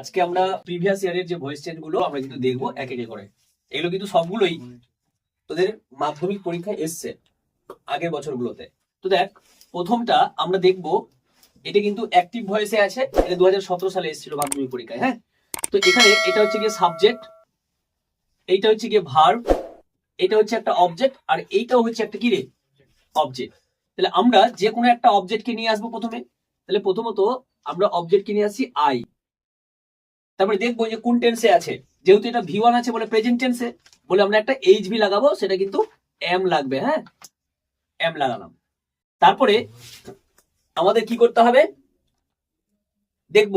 আজকে আমরা প্রিভিয়াস ইয়ারের যে ভয়েস চেঞ্জগুলো, আমরা কিন্তু দেখব এক একে করে। এগুলো কিন্তু সবগুলোই তোদের মাধ্যমিক পরীক্ষায় এসছে আগের বছরগুলোতে। তো দেখ, প্রথমটা আমরা দেখব, এটা কিন্তু অ্যাক্টিভ ভয়েসে আছে, এটা দু সালে এসেছিল মাধ্যমিক পরীক্ষায় হ্যাঁ? তো এখানে এটা হচ্ছে গিয়ে সাবজেক্ট এইটা হচ্ছে গিয়ে ভার্ব এটা হচ্ছে একটা অবজেক্ট আর এইটাও হচ্ছে একটা কি রে? অবজেক্ট তাহলে আমরা যে কোনো একটা অবজেক্টকে নিয়ে আসব প্রথমে। তাহলে প্রথমত আমরা অবজেক্টকে নিয়ে আসি আই তারপরে দেখব যে কোন টেন্সে আছে। যেহেতু এটা ভি ওয়ান আছে বলে প্রেজেন্ট টেন্সে বলে আমরা একটা এইচ ভি লাগাবো, সেটা কিন্তু এম লাগবে হ্যাঁ? এম লাগালাম। তারপরে আমাদের কি করতে হবে? দেখব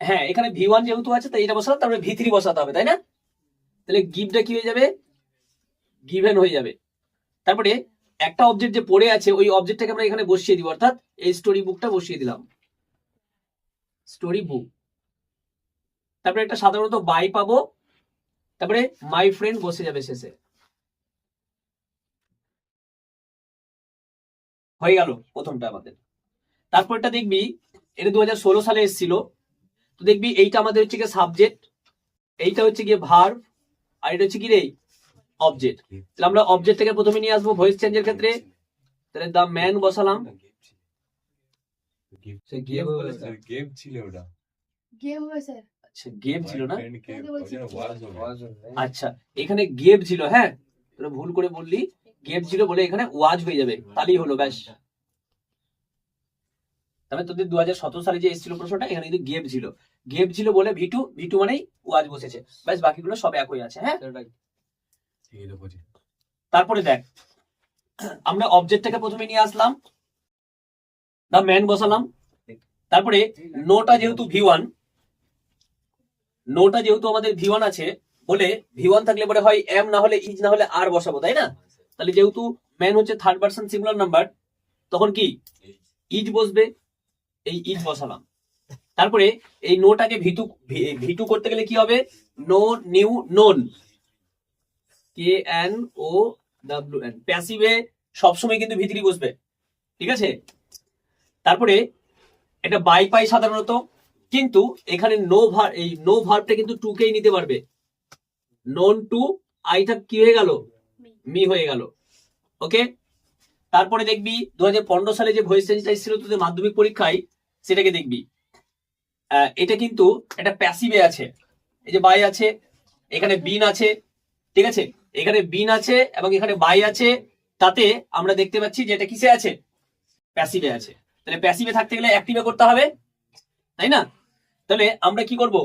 হ্যাঁ এখানে ভি ওয়ান যেহেতু আছে, তাই এটা বসালাম, তারপরে ভি থ্রি বসাতে হবে, তাই না? তাহলে গিভটা কি হয়ে যাবে? গিভেন হয়ে যাবে। তারপরে একটা অবজেক্ট যে পড়ে আছে, ওই অবজেক্টটাকে আমরা এখানে বসিয়ে দিব, অর্থাৎ এই স্টোরি বুকটা বসিয়ে দিলাম। স্টোরি বুক তারপরে একটা সাধারণত বাই পাবো। তারপরে মাই ফ্রেন্ড বসে যাবে শেষে। হয়ে গেল প্রথমটা আমাদের। তারপরটা দেখবি, এটা দু হাজার ষোলো সালে এসেছিল। তো দেখবি এইটা আমাদের হচ্ছে গিয়ে সাবজেক্ট এইটা হচ্ছে গিয়ে ভার আর এটা হচ্ছে কি রে অবজেক্ট তাহলে আমরা অবজেক্ট থেকে প্রথমে নিয়ে আসব ভয়েস চেঞ্জের ক্ষেত্রে। তাহলে দ্য ম্যান বসালাম। সে গেম বলেছে গেম ছিল ওটা। গেম হবে স্যার আচ্ছা গেম ছিল না? আচ্ছা এখানে গেম ছিল হ্যাঁ? তোরা ভুল করে বললি গেম ছিল বলে এখানে ওয়াজ হয়ে যাবে তাহলেই হলো ব্যাস। তবে তোদের দু হাজার সতেরো সালে যে এসেছিল প্রশ্নটা এখানে কিন্তু গেম ছিল। গেম ছিল বলে ভিটু ভিটু মানেই ওয়াজ বসেছে। ব্যাস বাকিগুলো সব একই আছে হ্যাঁ? তারপরে দেখ আমরা অবজেক্টটাকে প্রথমে নিয়ে আসলাম। দা ম্যান বসালাম তারপরে নোটা যেহেতু ভি ওয়ান নোটা যেহেতু আমাদের ভি ওয়ান আছে, বলে ভি ওয়ান থাকলে পরে হয় এম না হলে ইজ না হলে আর বসাবো, তাই না? তাহলে যেহেতু ম্যান হচ্ছে থার্ড পার্সন সিঙ্গুলার নাম্বার তখন কি? ইজ বসবে, এই ইজ বসালাম। তারপরে এই নোটাকে ভিটু ভিটু করতে গেলে কি হবে? Know knew known K N O W N প্যাসিভে সবসময় কিন্তু ভিতরি বসবে। ঠিক আছে? তারপরে এটা বাই পাই সাধারণত কিন্তু এখানে নো ভার এই নো ভার্বটা কিন্তু টু কেই নিতে পারবে। নন টু আইটা কি হয়ে গেল? মি হয়ে গেল। ওকে তারপরে দেখবি দু হাজার পনেরো সালে যে ভয়েস চেঞ্জটা এসেছিল তোদের মাধ্যমিক পরীক্ষায় সেটাকে দেখবি। আহ, এটা কিন্তু একটা প্যাসিভে আছে। এই যে বাই আছে এখানে বিন আছে ঠিক আছে? এখানে বিন আছে এবং এখানে বাই আছে তাতে আমরা দেখতে পাচ্ছি যে এটা কিসে আছে? প্যাসিভে আছে। তাহলে প্যাসিভে থাকতে গেলে অ্যাক্টিভে করতে হবে, তাই না? তাহলে আমরা কি করব?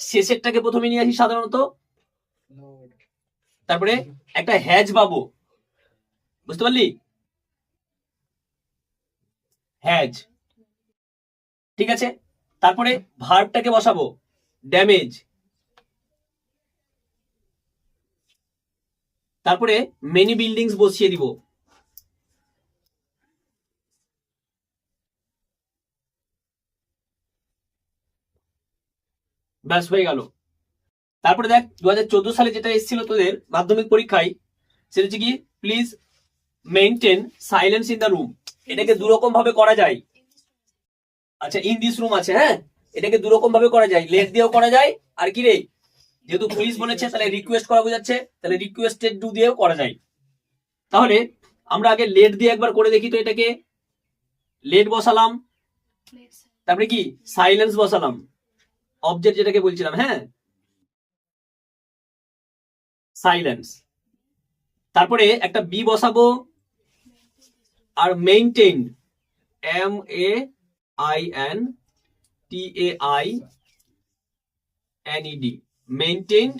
শেষেরটাকে প্রথমে নিয়ে আসি সাধারণত। তারপরে একটা হ্যাজ পাবো। বুঝতে পারলি? হ্যাজ ঠিক আছে? তারপরে ভার্বটাকে বসাবো। ড্যামেজ তারপরে মেনি বিল্ডিংস বসিয়ে দিব। ব্যাস, হয়ে গেল। তারপরে দেখ দু হাজার চোদ্দ সালে যেটা এসেছিল তোদের মাধ্যমিক পরীক্ষায়, সেটা হচ্ছে কি please maintain silence in the room এটাকে দুরকম ভাবে করা যায়। আচ্ছা ইন দিস রুম আছে হ্যাঁ? এটাকে দুরকম ভাবে করা যায়। লেট দিয়েও করা যায়। আর কি রে? যেহেতু পুলিশ বলেছে, তাহলে রিকোয়েস্ট করা বোঝাচ্ছে। তাহলে রিকোয়েস্টেড ডু দিয়েও করা যায়। তাহলে আমরা আগে লেট দিয়ে একবার করে দেখি তো এটাকে। লেট বসালাম। তারপরে কি? সাইলেন্স বসালাম। অবজেক্ট যেটাকে বলছিলাম হ্যাঁ? সাইলেন্স তারপরে একটা বি বসাবো আর maintain M A I N T A I N E D maintained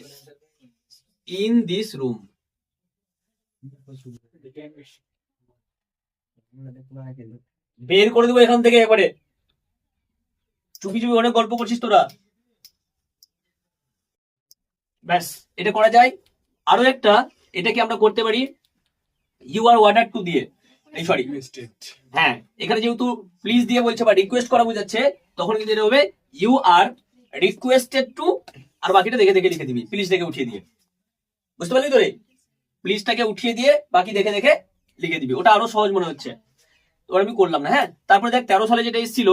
in this room বের করে দেবো এখান থেকে এবারে চুপি চুপি অনেক গল্প করছিস তোরা। ব্যাস, এটা করা যায়। আরও একটা, এটাকে আমরা করতে পারি ইউ আর ওয়ার্ডার টু দিয়ে। এই সরি হ্যাঁ এখানে যেহেতু প্লিজ দিয়ে বলছে বা রিকোয়েস্ট করা বোঝাচ্ছে, তখন কিন্তু এটা হবে ইউ আর রিকোয়েস্টেড টু আর বাকিটা দেখে দেখে লিখে দিবি প্লিজ দেখে উঠিয়ে দিয়ে। বুঝতে পারলি তো রে? প্লিজটাকে উঠিয়ে দিয়ে বাকি দেখে দেখে লিখে দিবি। ওটা আরও সহজ মনে হচ্ছে। ওটা আমি করলাম না হ্যাঁ? তারপরে দেখ, তেরো সালে যেটা এসেছিল,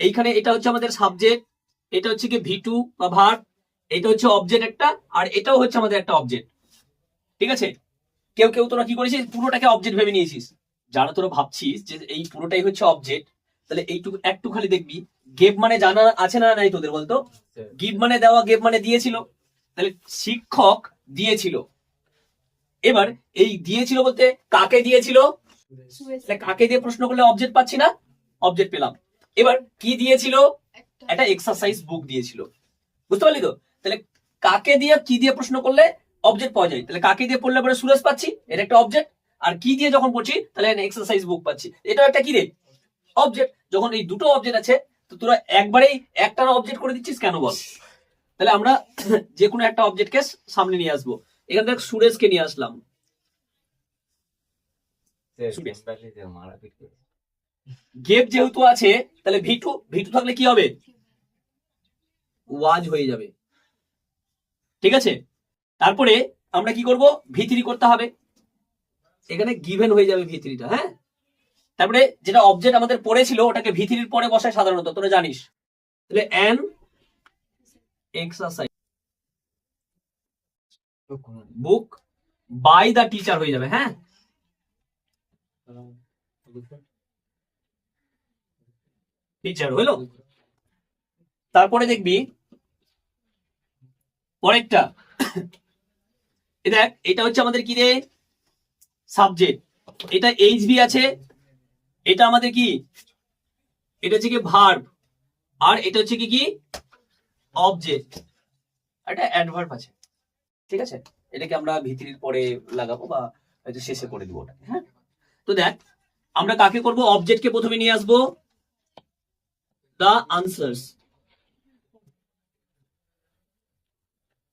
এইখানে এটা হচ্ছে আমাদের সাবজেক্ট এটা হচ্ছে কি ভি টু বা ভার। এটা হচ্ছে অবজেক্ট একটা আর এটাও হচ্ছে আমাদের একটা অবজেক্ট ঠিক আছে? কেউ কেউ তোরা কি করেছিস? পুরোটাকে অবজেক্ট ভেবে নিয়েছিস। যারা তোরা ভাবছিস যে এই পুরোটাই হচ্ছে অবজেক্ট তাহলে এইটুকু একটু খালি দেখবি গেপ মানে জানা আছে না নাই তোদের বলতো? গিভ মানে দেওয়া গেপ মানে দিয়েছিল। তাহলে শিক্ষক দিয়েছিল। এবার এই দিয়েছিল বলতে কাকে দিয়েছিল? তাহলে কাকে দিয়ে প্রশ্ন করলে অবজেক্ট পাচ্ছি না? অবজেক্ট পেলাম। এবার কি দিয়েছিল? একটা। এক্সারসাইজ বুক দিয়েছিল। বুঝতে পারলি তো? তাহলে কাকে দিয়ে কি দিয়ে প্রশ্ন করলে অবজেক্ট পাওয়া যায়? তাহলে কাকে দিয়ে পড়লে পরে সুরেশ পাচ্ছি? এটা একটা অবজেক্ট আর কি দিয়ে যখন পড়ছি তাহলে এক্সারসাইজ বুক পাচ্ছি। এটা একটা কি রে? অবজেক্ট যখন এই দুটো অবজেক্ট আছে তো তোরা একবারেই একটা অবজেক্ট করে দিচ্ছিস কেন বল? তাহলে আমরা যে কোনো একটা অবজেক্টকে সামনে নিয়ে আসব। এখান থেকে সুরেশকে নিয়ে আসলাম। গেপ যেহেতু আছে তাহলে ভিটু ভিটু থাকলে কি হবে? ওয়াজ হয়ে যাবে। ঠিক আছে? তারপরে আমরা কি করব? ভিতরি করতে হবে। এখানে গিভেন হয়ে যাবে ভিতরিটা হ্যাঁ? তারপরে যেটা অবজেক্ট আমাদের পড়েছিল ওটাকে ভিতরির পরে বসায় সাধারণত, তোরা জানিস। তাহলে an exercise book by the teacher হয়ে যাবে হ্যাঁ? টিচার হইল তারপরে দেখবি পরেরটা। দেখ এটা হচ্ছে আমাদের কি রে? সাবজেক্ট এটা এইচ বি আছে, এটা আমাদের কি? এটা হচ্ছে কি ভার্ব আর এটা হচ্ছে কি কি? অবজেক্ট একটা অ্যাডভার্ব আছে। ঠিক আছে? এটাকে আমরা ভিতরির পরে লাগাবো বা শেষে করে দিব ওটা হ্যাঁ? তো দেখ, আমরা কাকে করব? অবজেক্টকে প্রথমে নিয়ে আসব। দা আনসার্স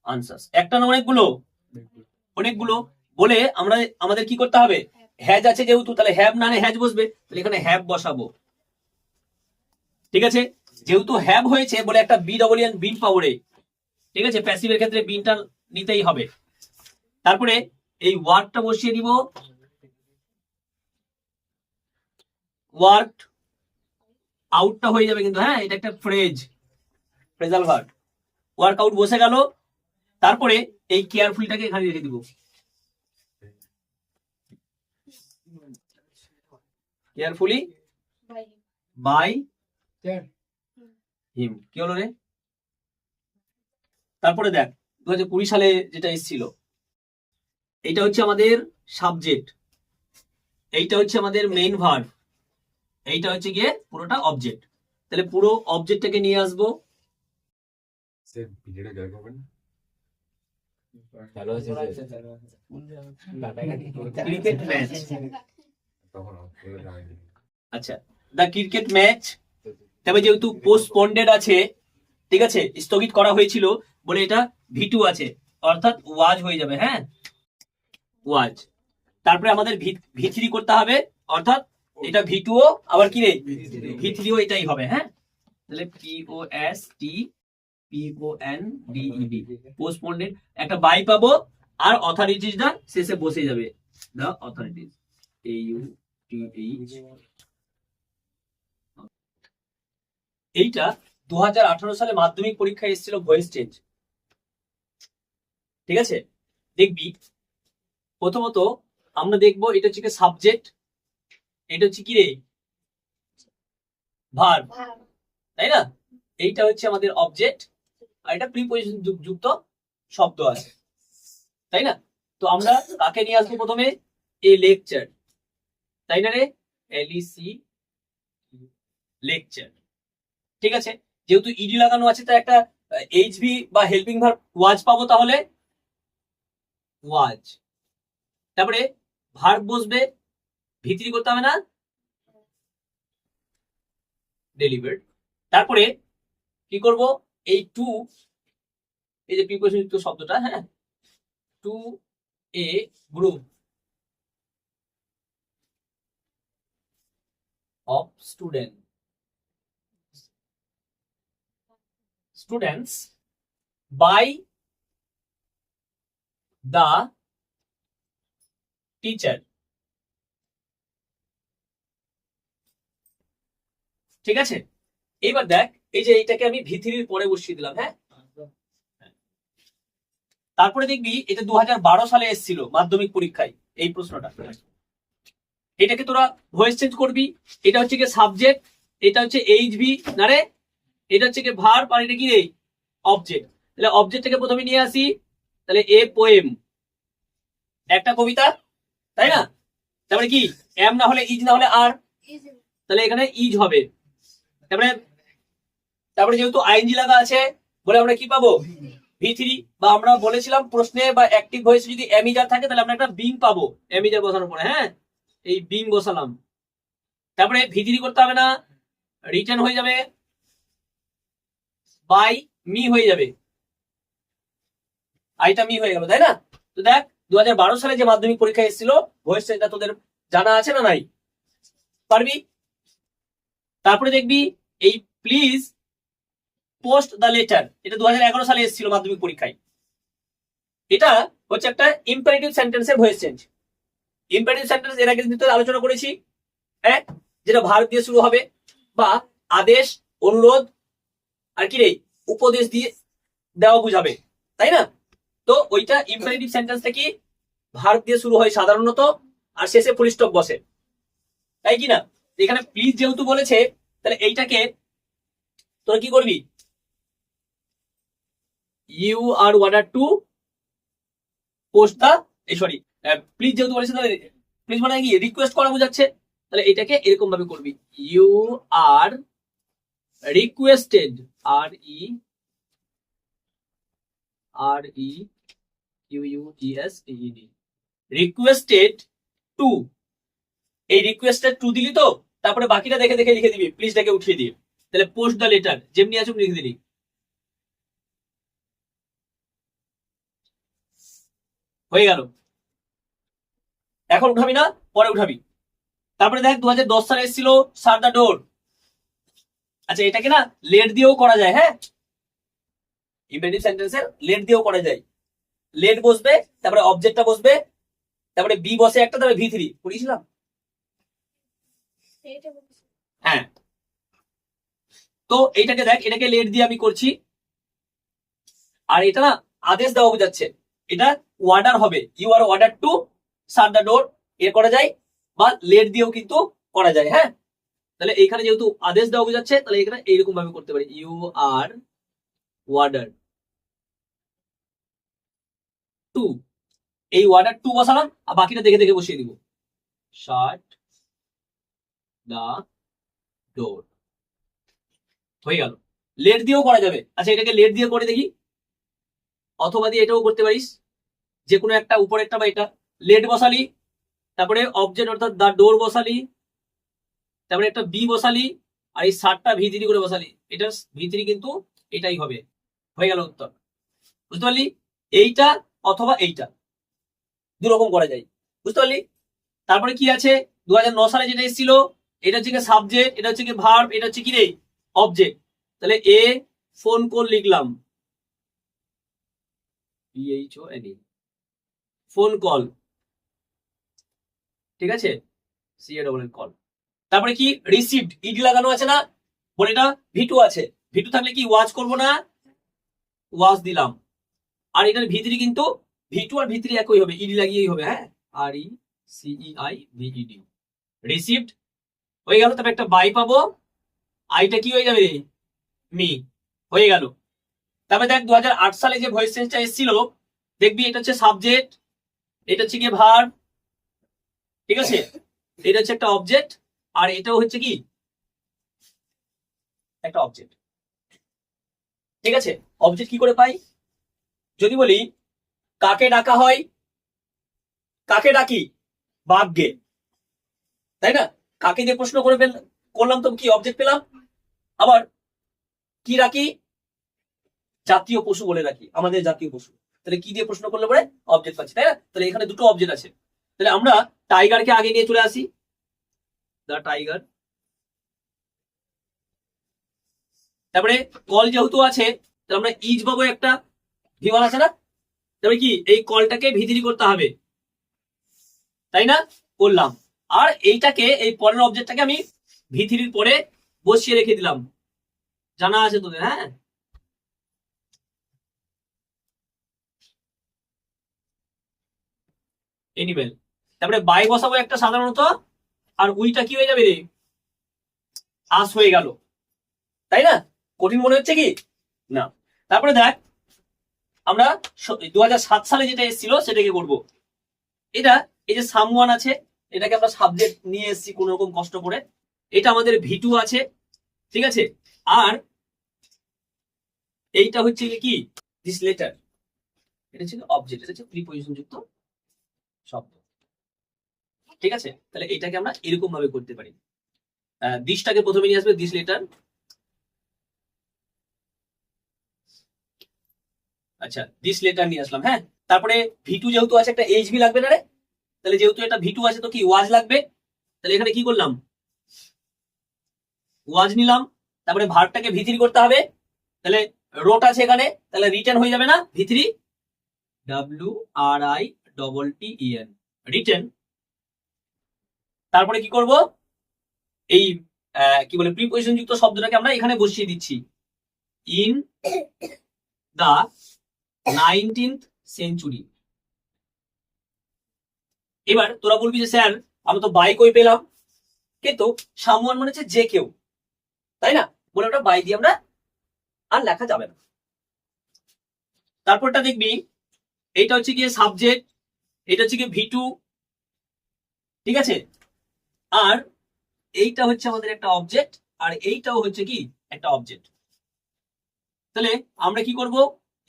আনসার্স একটা না অনেকগুলো? অনেকগুলো। বলে আমরা, আমাদের কি করতে হবে? হ্যাজ আছে যেহেতু, তাহলে হ্যাভ না হ্যাজ বসবে। তাহলে এখানে হ্যাভ বসাবো। ঠিক আছে? যেহেতু হ্যাভ হয়েছে, বলে একটা বি ডবল এন বিন পাওয়ারে ঠিক আছে? প্যাসিভের ক্ষেত্রে বিনটা নিতেই হবে। তারপরে এই ওয়ার্কটা বসিয়ে দিব। ওয়ার্ক আউটটা হয়ে যাবে কিন্তু হ্যাঁ? এটা একটা ফ্রেজ ফ্রেজাল ওয়ার্ক আউট বসে গেল। তারপরে এই কেয়ারফুলটাকে এখানে রেখে দিব। কেয়ারফুলি বাই হিম কি হলো রে? তারপরে দেখ দু হাজার কুড়ি সালে যেটা এসেছিল এইটা হচ্ছে আমাদের সাবজেক্ট এইটা হচ্ছে আমাদের মেইন ভার্ব এইটা হচ্ছে গিয়ে পুরোটা অবজেক্ট তাহলে পুরো অবজেক্টটাকে নিয়ে আসব। ক্রিকেট ম্যাচ আচ্ছা দ্য ক্রিকেট ম্যাচ তবে যেহেতু পোস্টপন্ডেড আছে ঠিক আছে স্থগিত করা হয়েছিল বলে এটা ভিটু আছে অর্থাৎ ওয়াজ হয়ে যাবে হ্যাঁ? ওয়াজ। তারপরে আমাদের ভিথরি করতে হবে অর্থাৎ এটা ভিটুও আবার কি রে? ভিথরিও এটাই হবে হ্যাঁ? তাহলে P O S T P O N E D be postponed একটা বাই পাবো আর অথরিটিসটা শেষে বসে যাবে। The authorities A U T H এইটা দুহাজার আঠারো সালে মাধ্যমিক পরীক্ষায় এসেছিল ভয়েস চেঞ্জ ঠিক আছে? দেখবি। প্রথমত আমরা দেখব এটা হচ্ছে সাবজেক্ট এটা হচ্ছে কি রে? ভার তাই না? এইটা হচ্ছে আমাদের অবজেক্ট আর এটা প্রিপোজিশন যুক্ত শব্দ আছে। তাই না? তো আমরা কাকে নিয়ে আসব প্রথমে? এ লেকচার তাই না রে? এলইসি লেকচার ঠিক আছে? যেহেতু ইডি লাগানো আছে, তাই একটা এইচভি বা হেল্পিং ভার্ব ওয়াজ পাবো তাহলে? ওয়াজ তারপরে ভার্ব বসবে ভিতরি করতে হবে না? ডেলিভার্ড তারপরে কি করব? এই টু এই যে প্রিপোজিশন যুক্ত শব্দটা হ্যাঁ? To a group of student students by the teacher ঠিক আছে? এইবার দেখ এই যে এইটাকে আমি ভিথিরির পরে বসিয়ে দিলাম হ্যাঁ? তারপরে দেখবি এটা দু হাজার বারো সালে এসেছিল মাধ্যমিক পরীক্ষায় এই প্রশ্নটা। এটাকে তোরা ভয়েস চেঞ্জ করবি এটা হচ্ছে কি সাবজেক্ট এটা হচ্ছে এইচ ভি না রে? এটা হচ্ছে কি ভার আর এটা কি রে? অবজেক্ট তাহলে অবজেক্টটাকে প্রথমে নিয়ে আসি তাহলে এ পোয়েম একটা কবিতা তাই না? তারপরে কি? এম না হলে ইজ না হলে আর তাহলে এখানে ইজ হবে। তারপরে তারপরে যেহেতু আইনজি লাগা আছে, বলে আমরা কি পাবো? V three. বা আমরা বলেছিলাম প্রশ্নে বা অ্যাক্টিভ ভয়েসে যদি এমিজার থাকে, তাহলে আমরা একটা বিং পাবো এমিজার বসানোর পরে হ্যাঁ? এই বিং বসালাম। তারপরে ভি থ্রি করতে হবে না রিটার্ন হয়ে যাবে বাই মি হয়ে যাবে। আইটা মি হয়ে গেল, তাই না? তো দেখ দু হাজার বারো সালে যে মাধ্যমিক পরীক্ষা এসেছিল ভয়েস চেঞ্জটা তোদের জানা আছে না নাই? পারবি? তারপরে দেখবি, এই প্লিজ পোস্ট দ্য লেটার এটা দু হাজার এগারো সালে এসেছিল মাধ্যমিক পরীক্ষায়। এটা হচ্ছে একটা ইম্পারেটিভ সেন্টেন্সের ভয়েস চেঞ্জ ইম্পারেটিভ সেন্টেন্স এর আগে কিন্তু আলোচনা করেছি হ্যাঁ যেটা ভারত দিয়ে শুরু হবে, বা আদেশ, অনুরোধ, আর কি রে, উপদেশ দিয়ে দেওয়া বুঝাবে, তাই না? তো ওইটা ইম্পারেটিভ সেন্টেন্সটা কি? ভারত দিয়ে শুরু হয় সাধারণত, আর শেষে ফুল স্টপ বসে। তাই কি না? এখানে প্লিজ যেহেতু বলেছে, তাহলে এইটাকে তোরা কি করবি? You are ordered to post the এই সরি প্লিজ যেহেতু বলেছে তাহলে প্লিজ মানে কি? রিকোয়েস্ট করা বোঝাচ্ছে। তাহলে এটাকে এরকম ভাবে করবি। You are requested R E R E U U E S E D requested to এই রিকোয়েস্টেড টু দিলি তো, তারপরে বাকিটা দেখে দেখে লিখে দিবি। প্লিজটাকে উঠিয়ে দিয়ে। তাহলে পোস্ট দ্য লেটার যেমনি আছে লিখে দিলি। হয়ে গেল। এখন উঠাবি না পরে উঠাবি। তারপরে দেখ দু হাজার দশ সালে এসেছিল সার দা ডোর। আচ্ছা এটাকে না লেট দিয়েও করা যায় হ্যাঁ? ইম্পারেটিভ সেন্টেন্সের লেট দিয়েও করা যায়। লেট বসবে তারপরে অবজেক্টটা বসবে তারপরে বি বসে একটা তারপরে ভি থ্রি পড়িয়েছিলাম? হ্যাঁ। তো এইটাকে দেখ এটাকে লেট দিয়ে আমি করছি। আর এটা না আদেশ দেওয়া বোঝাচ্ছে। এটা ওয়ার্ডার হবে। You are ordered to shut the door এর করা যায় বা লেট দিয়েও কিন্তু করা যায় হ্যাঁ? তাহলে এইখানে যেহেতু আদেশ দেওয়া বোঝাচ্ছে, তাহলে এখানে এইরকম ভাবে করতে পারি। ইউ আর ওয়ার্ডার টু এই ওয়ার্ডার টু বসালাম, আর বাকিটা দেখে দেখে বসিয়ে দিব। শার্ট দা ডোর হয়ে গেল। লেট দিয়েও করা যাবে। আচ্ছা এটাকে লেট দিয়ে করে দেখি। অথবা দিয়ে এটাও করতে পারিস। যে কোনো একটা উপরে একটা বা এটা। লেট বসালি, তারপরে অবজেক্ট অর্থাৎ দা ডোর বসালি, তারপরে একটা বি বসালি, আর এই সাতটা ভিতরি করে বসালি। এটা ভিতরি কিন্তু এটাই হবে। হয়ে গেল উত্তর। বুঝতে পারলি? এইটা অথবা এইটা। দু রকম করা যায়। বুঝতে পারলি? তারপরে কি আছে? দু সালে যেটা এসেছিল, এটা হচ্ছে সাবজেক্ট এটা হচ্ছে ভার্ব এটা হচ্ছে কি রে? অবজেক্ট তাহলে এ ফোন কল লিখলাম। Phone call. ঠিক আছে? সি এ ডবল কল তারপরে কি? রিসিভড ইড লাগানো আছে না? বলে এটা ভিটু আছে। ভিটু থাকলে কি ওয়াচ করব না? ওয়াচ দিলাম। আর এটার ভিতরি কিন্তু ভিটু আর ভিতরি একই হবে। ইডি লাগিয়েই হবে হ্যাঁ? আর ই সিই আই ভিইডি রিসিভড হয়ে গেল তবে একটা বাই পাবো। আইটা কি হয়ে যাবে? মি হয়ে গেল। তারপরে দেখ দু হাজার আট সালে যে ভয়েস চেঞ্জটা এসেছিল, দেখবি এটা হচ্ছে সাবজেক্ট এটা হচ্ছে গিয়ে ভার ঠিক আছে? এটা হচ্ছে একটা অবজেক্ট আর এটাও হচ্ছে কি? একটা অবজেক্ট ঠিক আছে? অবজেক্ট কি করে পাই? যদি বলি, কাকে ডাকা হয়? কাকে ডাকি? বাঘকে। তাই না? কাকে দিয়ে প্রশ্ন করে ফেল, করলাম তো কি অবজেক্ট পেলাম? আবার, কি রাখি জাতীয় পশু বলে রাখি আমাদের জাতীয় পশু। তাহলে কি দিয়ে প্রশ্ন করলে পরে? অবজেক্ট পাচ্ছি, তাই না? তাহলে এখানে দুটো অবজেক্ট আছে। তাহলে আমরা টাইগারকে আগে নিয়ে চলে আসি। দ্য টাইগার তারপরে কল যেহেতু আছে, তাহলে আমরা ইজ পাবো একটা। ভিওয়াল আছে না? তারপরে কি? এই কলটাকে ভিতরি করতে হবে। তাই না? করলাম। আর এইটাকে, এই পরের অবজেক্টটাকে আমি ভিথিরির পরে বসিয়ে রেখে দিলাম। জানা আছে তোদের হ্যাঁ? এনিমেল তারপরে বাই বসাবো একটা সাধারণত, আর উইটা কি হয়ে যাবে রে? আস হয়ে গেল। তাই না? কঠিন মনে হচ্ছে কি? না। তারপরে দেখ, আমরা দুহাজার সাত সালে যেটা এসেছিল, সেটাকে করব। এটা, এই যে সামওয়ান আছে, এটাকে আমরা সাবজেক্ট নিয়ে এসেছি কোন রকম কষ্ট করে। এটা আমাদের ভিটু আছে, ঠিক আছে? আর এইটা হচ্ছে কি? দিস লেটার এটা হচ্ছে অবজেক্ট এটা হচ্ছে প্রিপজিশন যুক্ত শব্দ। ঠিক আছে? তাহলে এটাকে আমরা এরকম ভাবে করতে পারি। আহ, দিসটাকে প্রথমে নিয়ে আসবে দিশ লেটার। আচ্ছা দিস লেটার নিয়ে আসলাম হ্যাঁ? তারপরে ভিটু যেহেতু আছে একটা এইচবি লাগবে না রে? তাহলে যেহেতু এটা ভিটু আছে তো কি ওয়াজ লাগবে? তাহলে এখানে কি করলাম? ওয়াজ নিলাম তারপরে ভার্বটাকে ভিতরি করতে হবে। তাহলে রোট আছে এখানে তাহলে রিটার্ন হয়ে যাবে না ভিতরি W R I double T E N written তারপরে কি করব? এই কি বলে প্রিপোজিশন যুক্ত শব্দটাকে আমরা এখানে বসিয়ে দিচ্ছি। ইন দা নাইনটিন্থ সেঞ্চুরি এবার তোরা বলবি যে, স্যার, আমরা তো বাই কই পেলাম? কিন্তু সামওয়ান মানে হচ্ছে যে কেউ। তাই না? বলে ওটা বাই দিয়ে আমরা আর লেখা যাবে না। তারপরটা দেখবি, এইটা হচ্ছে গিয়ে সাবজেক্ট এটা হচ্ছে কি ভি টু ঠিক আছে? আর এইটা হচ্ছে আমাদের একটা অবজেক্ট আর এইটাও হচ্ছে কি? একটা অবজেক্ট তাহলে আমরা কি করব?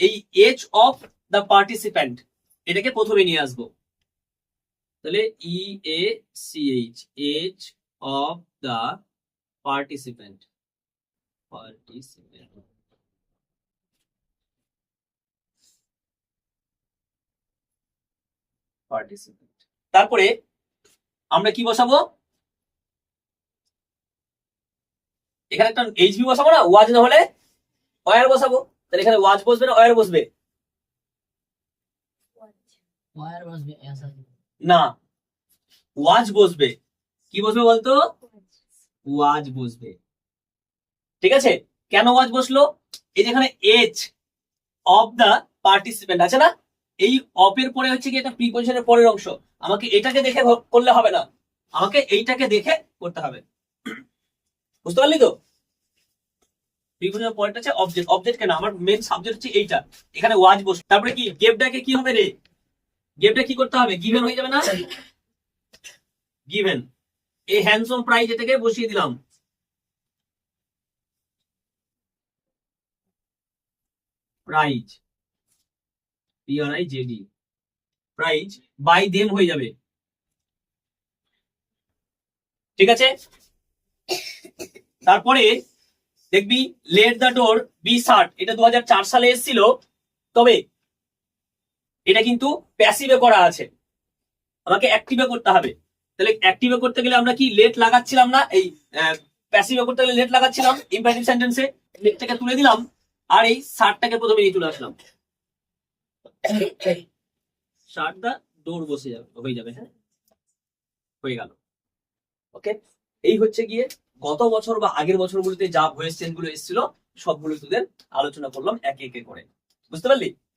এই এজ অফ দ্য পার্টিসিপ্যান্ট এটাকে প্রথমে নিয়ে আসব। তাহলে E A C H each of the participant participant participant তারপরে আমরা কি বসাবো? এখানে একটা এইচবি বসাবো না? ওয়াজ না হলে অয়ার বসাবো। তাহলে এখানে ওয়াজ বসবে না? অয়ার বসবে? না। ওয়াজ বসবে। কি বসবে বলতো? ওয়াজ বসবে। ঠিক আছে? কেন ওয়াজ বসল? এই যেখানে এজ অফ দা পার্টিসিপেন্ট আছে না? এই অফ এর পরে হচ্ছে কি এটা প্রিপোজিশনের পরের অংশ। আমাকে এটাকে দেখে করলে হবে না। আমাকে এইটাকে দেখে করতে হবে। বুঝতে পারলি তো? প্রিপোজিশনের পরেরটা হচ্ছে অবজেক্ট অবজেক্ট কেন আমার মেন সাবজেক্ট হচ্ছে এইটা। এখানে ওয়াজ বস। তারপরে কি গেপটাকে কি হবে রে? গেপটা কি করতে হবে? গিভেন হয়ে যাবে না? গিভেন এই হ্যান্ডসম প্রাইজ এটাকে বসিয়ে দিলাম। Prize P R I prize by them হয়ে যাবে। ঠিক আছে? তারপরে দেখবি let the door be shut এটা দু সালে এসেছিল। তবে এটা কিন্তু প্যাসিভে করা আছে। আমাকে অ্যাক্টিভে করতে হবে। তাহলে অ্যাক্টিভে করতে গেলে আমরা কি লেট লাগাচ্ছিলাম না? এই প্যাসিভে করতে গেলে লেট লাগাচ্ছিলাম। ইম্পারেটিভ সেন্টেন্সে লেটটাকে তুলে দিলাম। আর এই শার্টটাকে প্রথমে নিয়ে তুলে আসলাম। শার্ট দৌড় বসে যাবে, হয়ে যাবে হ্যাঁ? হয়ে গেল। ওকে এই হচ্ছে গিয়ে গত বছর বা আগের বছরগুলোতে যা ভয়েস চেঞ্জগুলো এসেছিল, সবগুলো তোদের আলোচনা করলাম একে একে করে। বুঝতে পারলি?